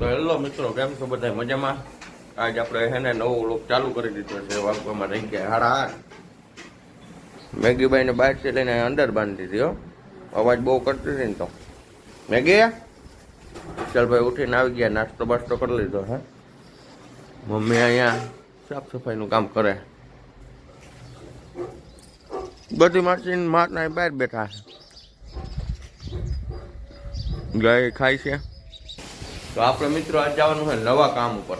તો હેલો મિત્રો, કેમ છો બધા મજામાં? આજ આપણે હેને નવો લોક ચાલુ કરી દીધો છે, વાગવામાં રહી ગયા હાડા હાડ મેગીબાઈને બહારથી લઈને અંદર બાંધી દીધી, હો. અવાજ બહુ કરતી હતી ને તો. મેગી? ચાલ ભાઈ, ઉઠીને આવી ગયા, નાસ્તો બાસ્તો કરી લીધો, હે. મમ્મી અહીંયા સાફ સફાઈનું કામ કરે. બધી માસીને મારના બહાર બેઠા છે. ગાય ખાય છે? તો આપણે મિત્રો આજ જવાનું છે નવા કામ ઉપર.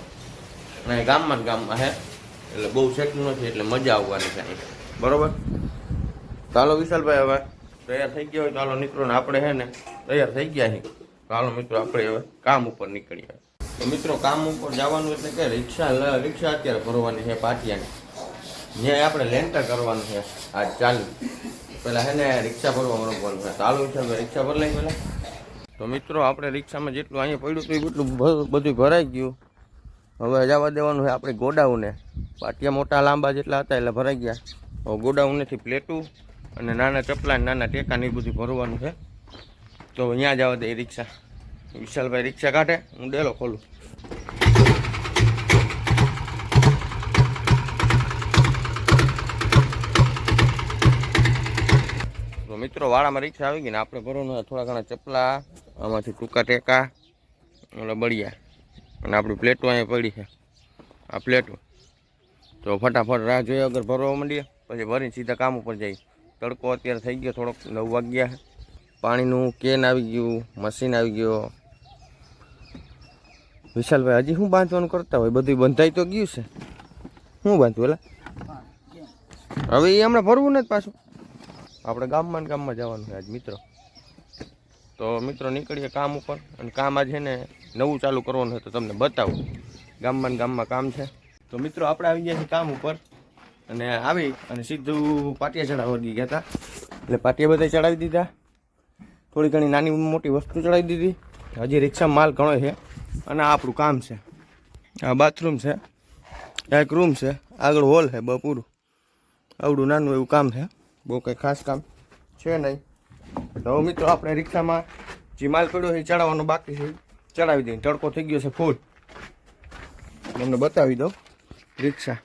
અને ગામમાં જ ગામમાં હે એટલે બહુ સેટું નથી, એટલે મજા આવવાની છે બરોબર? ચાલો વિશાલભાઈ હવે તૈયાર થઈ ગયા હોય ચાલો મિત્રો ને આપણે હે ને તૈયાર થઈ ગયા છીએ ચાલો મિત્રો આપણે હવે કામ ઉપર નીકળીએ તો મિત્રો કામ ઉપર જવાનું એટલે કે રિક્ષા રિક્ષા અત્યારે ભરવાની છે પાટિયાની. જ્યાં આપણે લેન્ટર કરવાનું છે. આજ ચાલુ. પહેલાં હે ને રિક્ષા ભરવા મૂકવાનું છે. ચાલુ વિશાલભાઈ, રિક્ષા ભરી લઈ પેલા તો મિત્રો, આપણે રિક્ષામાં જેટલું અહીંયા પડ્યું હતું એટલું બધું ભરાઈ ગયું. હવે જવા દેવાનું છે આપણે ગોડાઉને. પાટિયા મોટા લાંબા જેટલા હતા એટલે ભરાઈ ગયા. હવે ગોડાઉનેથી પ્લેટું અને નાના ચપલા નાના ટેકા ને બધું ભરવાનું છે. તો અહીંયા જવા દે રિક્ષા. વિશાલભાઈ રિક્ષા કાઢે. હું ડેલો ખોલું. મિત્રો વાળામાં રિક્ષા આવી ગઈ ને આપણે ભરવાનું થોડા ઘણા ચપલા આમાંથી ટૂંકા ટેકા એટલે બળિયા. અને આપણી પ્લેટો અહીંયા પડી છે. આ પ્લેટો. તો ફટાફટ રાહ જોઈએ, અગર ભરવા માંડીએ, પછી ભરીને સીધા કામ ઉપર જઈએ. તડકો અત્યારે થઈ ગયો, થોડોક નવ વાગ્યા પાણીનું કેન આવી ગયું, મશીન આવી ગયો. વિશાલભાઈ, હજી શું બાંધવાનું કરતા હોય? બધું બંધાઈ તો ગયું છે. શું બાંધવું, એલા? હવે એ હમણાં ભરવું નથી પાછું. આપણે ગામમાં ગામમાં જવાનું છે આજ, મિત્રો. તો મિત્રો નીકળીએ કામ ઉપર. અને કામ આજે ને નવું ચાલુ કરવાનું હોય તો તમને બતાવું. ગામમાં ગામમાં કામ છે. તો મિત્રો આપણે આવી ગયા છીએ કામ ઉપર. અને આવી અને સીધું પાટિયા ચડાવવા ગયા હતા. એટલે પાટિયા બધા ચડાવી દીધા. થોડી ઘણી નાની મોટી વસ્તુ ચડાવી દીધી. હજી રિક્ષામાં માલ ઘણો છે. અને આ આપણું કામ છે. આ બાથરૂમ છે. આ એક રૂમ છે. આગળ હોલ છે બપૂરું. આવડું નાનું એવું કામ છે. બહુ કંઈ ખાસ કામ છે નહીં. તો મિત્રો આપણે રિક્ષામાં જે માલ પડ્યો છે એ ચડાવવાનો બાકી છે. ચડાવી દઈએ. તડકો થઈ ગયો છે ફૂલ તમને બતાવી દઉં. રિક્ષા.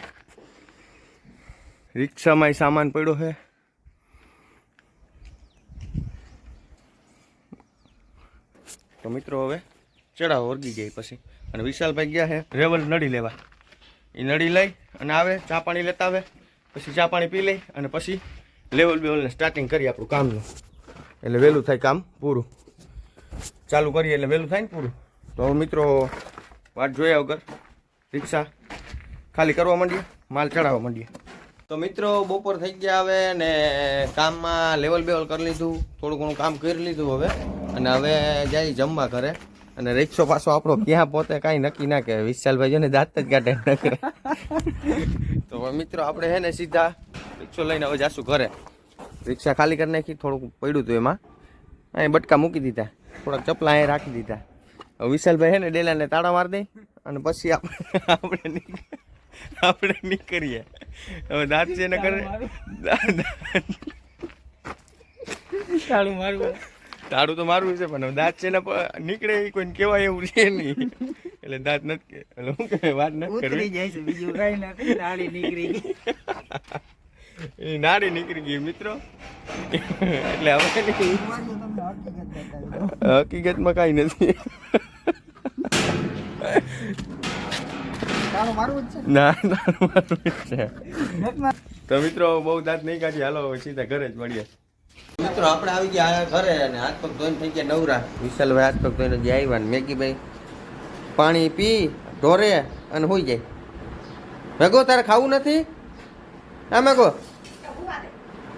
રિક્ષામાં એ સામાન પડ્યો છે. તો મિત્રો હવે ચડાવો વર્ગી જાય પછી. અને વિશાલભાઈ ગયા છે રેવલ નડી લેવા. એ નડી લઈ અને આવે, ચા પાણી લેતા આવે. પછી ચા પાણી પી લઈ અને પછી લેવલ બેવલને સ્ટાર્ટિંગ કરીએ આપણું કામનું. એટલે વહેલું થાય કામ પૂરું. ચાલુ કરીએ એટલે વહેલું થાય ને પૂરું. તો મિત્રો વાટ જોયા વગર રિક્ષા ખાલી કરવા માંડીએ, માલ ચડાવવા માંડીએ. તો મિત્રો, બપોર થઈ ગયા હવે ને કામમાં લેવલ બેવલ કરી લીધું, થોડું ઘણું કામ કરી લીધું હવે. અને હવે જાય જમવા ઘરે. અને રિક્ષો પાછો આપણો ક્યાં પોતે કાંઈ નક્કી ના કે વિશાલભાઈ છે ને દાંત જ કાઢે તો મિત્રો, આપણે હે ને સીધા રિક્ષો લઈને હવે જાશું ઘરે. રિક્ષા ખાલી કરી નાખી થોડુંક પડ્યું હતું એમાં. અહીં બટકા મૂકી દીધા. થોડાક ચપલા અહીં રાખી દીધા. વિશાલભાઈ હે ને ડેલાને તાળા મારી દઈ અને પછી આપણે આપણે આપણે નીકળીએ. હવે દાંત છે ને કરે તાળું મારવું તાળું તો મારવું છે પણ હવે દાંત છે ને નીકળે એ કોઈને કહેવાય એવું છે નહીં. એટલે દાંત નથી કે એટલે હું વાત નથી કરવી. જાય છે બીજું કઈ નથી નીકળી ગઈ. નાડી નીકળી ગઈ મિત્રો. એટલે હવે હકીકતમાં કાંઈ નથી. તો મિત્રો, બહુ દાંત નહીં કાઢી. હાલો સીધા ઘરે જ મળીએ. મિત્રો, આપણે આવી ગયા ઘરે અને હાથ પગ ધોઈને થઈ ગયા નવરા. વિશાલભાઈ હાથ પગ ધોઈને જે આવ્યા ને મેગીભાઈ. પાણી પી, ઢોરે અને હોઈ જાય. મેગો તારે ખાવું નથી? હા મેગો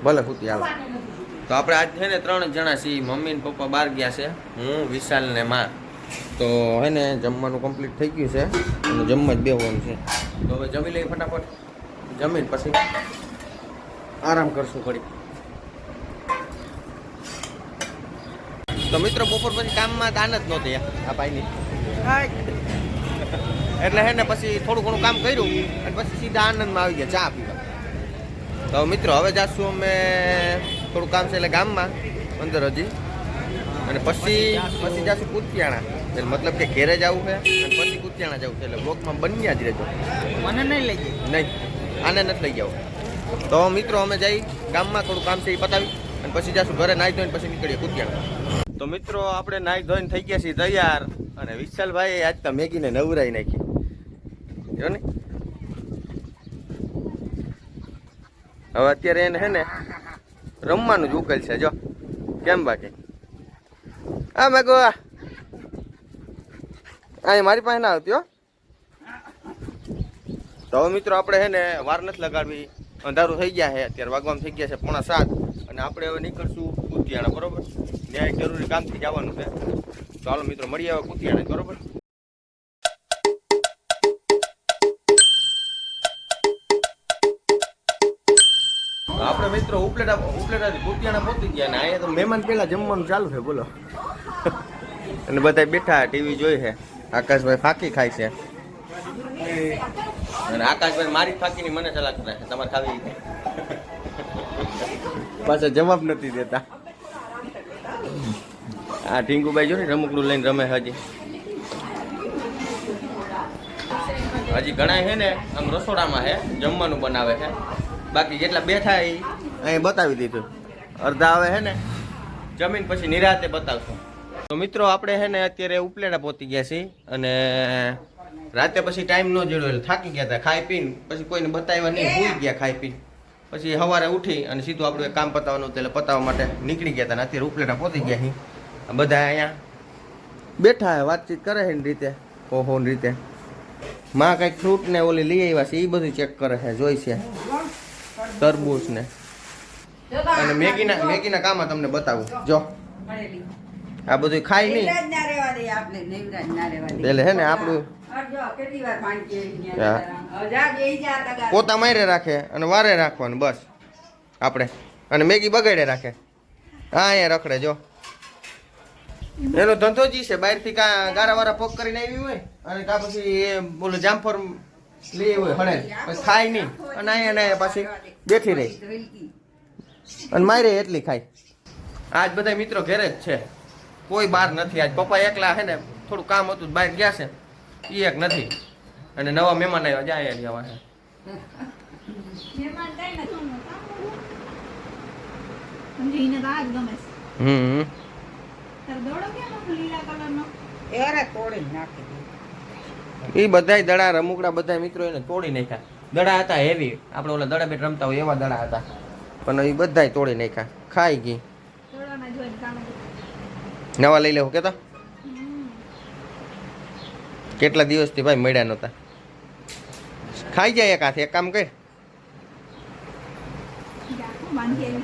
ભલે ખૂટી હાલો તો આપણે આજ છે ને ત્રણ જણા છીએ. મમ્મી ને પપ્પા બહાર ગયા છે. હું વિશાલ ને માં. તો હે ને જમવાનું કમ્પ્લીટ થઈ ગયું છે. અને જમવા જ બેવાનું છે. તો હવે જમી લઈએ ફટાફટ. જમીન પછી આરામ કરશું ઘડી તો મિત્રો બપોર પછી કામમાં દાન જ નહોતી આ ભાઈની. એટલે હે ને પછી થોડું ઘણું કામ કર્યું. અને પછી સીધા આનંદમાં આવી ગયા ચા પીવા. તો મિત્રો હવે જાશું અમે થોડું કામ છે એટલે ગામમાં અંદર હજી. અને પછી પછી જાશું કુતિયાણા. એટલે મતલબ કે ઘેરે જવું છે અને પછી કુતિયાણા જવું છે. એટલે બ્લોકમાં બન્યા જ રહેજો. મને નહીં લઈ જાય. નહીં આને નથી લઈ જાવ તો મિત્રો અમે જઈ ગામમાં થોડું કામ છે એ પતાવી અને પછી જાશું ઘરે નાહી ધોઈને પછી નીકળીએ કુતિયાણા. તો મિત્રો આપણે નાહી ધોઈને થઈ ગયા છીએ તૈયાર. અને વિશાલભાઈ આજ તો મેગીને નવરાઈ નાખી. જો ને? હવે અત્યારે એને હે ને રમવાનું જ ઉકેલ છે, જો. કેમ બાકી? આ મેગો આ મારી પાસે ના આવતી હો. તો હવે મિત્રો આપણે હે ને વાર નથી લગાડવી. અંધારું થઈ ગયા છે, અત્યારે વાગવામાં થઈ ગયા છે પોણા સાત. અને આપણે હવે નીકળશું કુતિયાણા, બરોબર? ત્યાં જરૂરી કામથી જવાનું છે. ચાલો મિત્રો, મળીએ હવે કુતિયાણા બરોબર? આપણે મિત્રો ઉપલેટા ઉપલેટાથી કુતિયાણા પહોંચી ગયા ને અહીંયા તો મહેમાન પહેલા જમવાનું ચાલુ છે, બોલો. અને બધા બેઠા ટીવી જોઈ છે. આકાશભાઈ ફાકી ખાય છે. અને આકાશભાઈ મારી ફાકીની મને ચલાક રાખે, તમારે ખાવી પાછા જવાબ નથી દેતા. આ ઢીંગુભાઈ જો ને, રમકડું લઈને રમે હજી. હજી ઘણા છે ને, આમ રસોડામાં છે, જમવાનું બનાવે છે. બાકી જેટલા બેઠા એ અહીં બતાવી દીધું. અડધા આવે છે ને? જમીન પછી નિરાતે બતાવશું. તો મિત્રો આપણે છે ને અત્યારે ઉપલેટા પહોંચી ગયા છીએ અને રાતે પછી ટાઈમ ન જોડ્યો એટલે થાકી ગયા હતા. ખાઈ પીને પછી કોઈને બતાવ્યા નહીં ભૂલી ગયા ખાઈ પીને. પછી સવારે ઉઠી અને સીધું આપણું કામ પતાવવાનું એટલે પતાવવા માટે નીકળી ગયા હતા અને અત્યારે ઉપલેટા પહોંચી ગયા છીએ. બધા અહીંયા બેઠા હે વાતચીત કરે છે રીતે? ઓહો રીતે. માં કંઈક ફ્રૂટ ને ઓલી લઈ આવ્યા છે એ બધું ચેક કરે છે જોઈ છે. તરબૂચ ને અને મેગીના મેગીના કામાં તમને બતાવું. જો. આ બધું ખાઈ નહીં. એટલે હે ને આપણું. પોતા મારે રાખે અને વારે રાખવાનું બસ. આપણે. અને મેગી બગાડે રાખે. હા અહીંયા રખડે જો. એનો ધંધો જી છે. બહારથી કાં ગારા વારા પોક કરીને આવી હોય અને કાં પછી એ બોલો જામફળ પછી ખાય નહીં. અને અહીંયા ને અહીંયા પાછી બેઠી રહી. અને મારે એટલી ખાય. આજ બધા મિત્રો ઘરે જ છે. કોઈ બહાર નથી. આજ પપ્પા એકલા છે ને થોડું કામ હતું બહાર ગયા છે. એ એક નથી. અને નવા મહેમાન આવ્યા જાય આવ્યા છે. હમ તાર દોડો કેમ હતો લીલા કલરનો? એરે તોડી નાખી. એ બધાય દડા રમુકડા બધા મિત્રો એને તોડી નાખ્યા. દડા હતા હેવી આપણે ઓલા દડા બેટ રમતા હોય એવા દડા હતા. પણ એ બધા તોડી નાખ્યા. ખાઈ ગઈ. નવા લઈ લેવું કેતા? કેટલા દિવસથી ભાઈ મળ્યા નહોતા? ખાઈ જાય એક હાથે. એક કામ કર. બાંધી આવી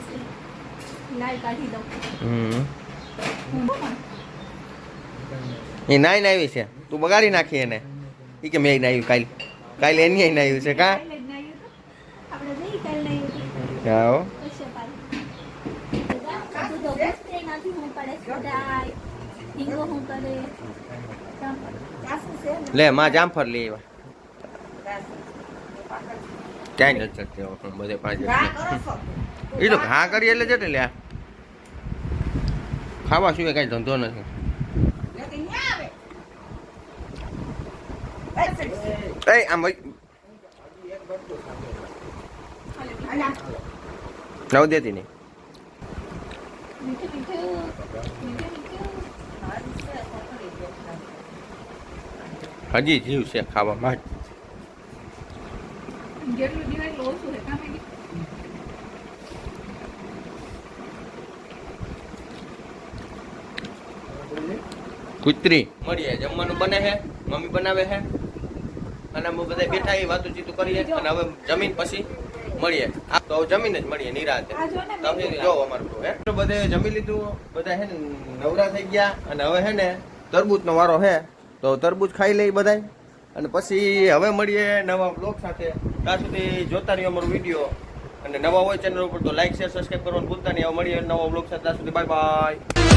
એ નાઈ નાવી છે. તું બગાડી નાખી એને. એ કે મેં નાહ્યું કાલ. કાલે એની નાવ્યું છે કા? જ નાહ્યું નાહ્યું આવી. લે માં જામફળ લઈ આવ્યા. ક્યાંય નથી શકતી બધે પાંચ ઘા કરો છો. એ તો ઘા કરી એટલે છે ને લ્યા ખાવા સિવાય કાંઈ ધંધો નથી લેતી ન્યા આવે. એ આમ નવ દેતી નહીં. હજી જીવ છે, ખાવા માટે. કુતરી મળીએ, જમવાનું બને છે મમ્મી બનાવે છે અને અમે બધા બેઠા એ વાતું ચીતું કરીએ અને હવે જમીન પછી મળીએ. આ તો જમીન જ મળીએ, નિરાતે. તમે જો અમારું હે? તો બધે જમી લીધું, બધા હે નવરા થઈ ગયા અને હવે હે ને તરબૂચનો વારો હે, તો તરબૂચ ખાઈ લઈ બધાય. અને પછી હવે મળીએ નવા બ્લોગ સાથે. ત્યાં સુધી જોતા રહ્યો અમારો વીડિયો. અને નવા હોય ચેનલ ઉપર તો લાઈક શેર સબસ્ક્રાઈબ કરવાનું ભૂલતા નહીં. હવે મળીએ નવા બ્લોગ સાથે. ત્યાં સુધી બાય બાય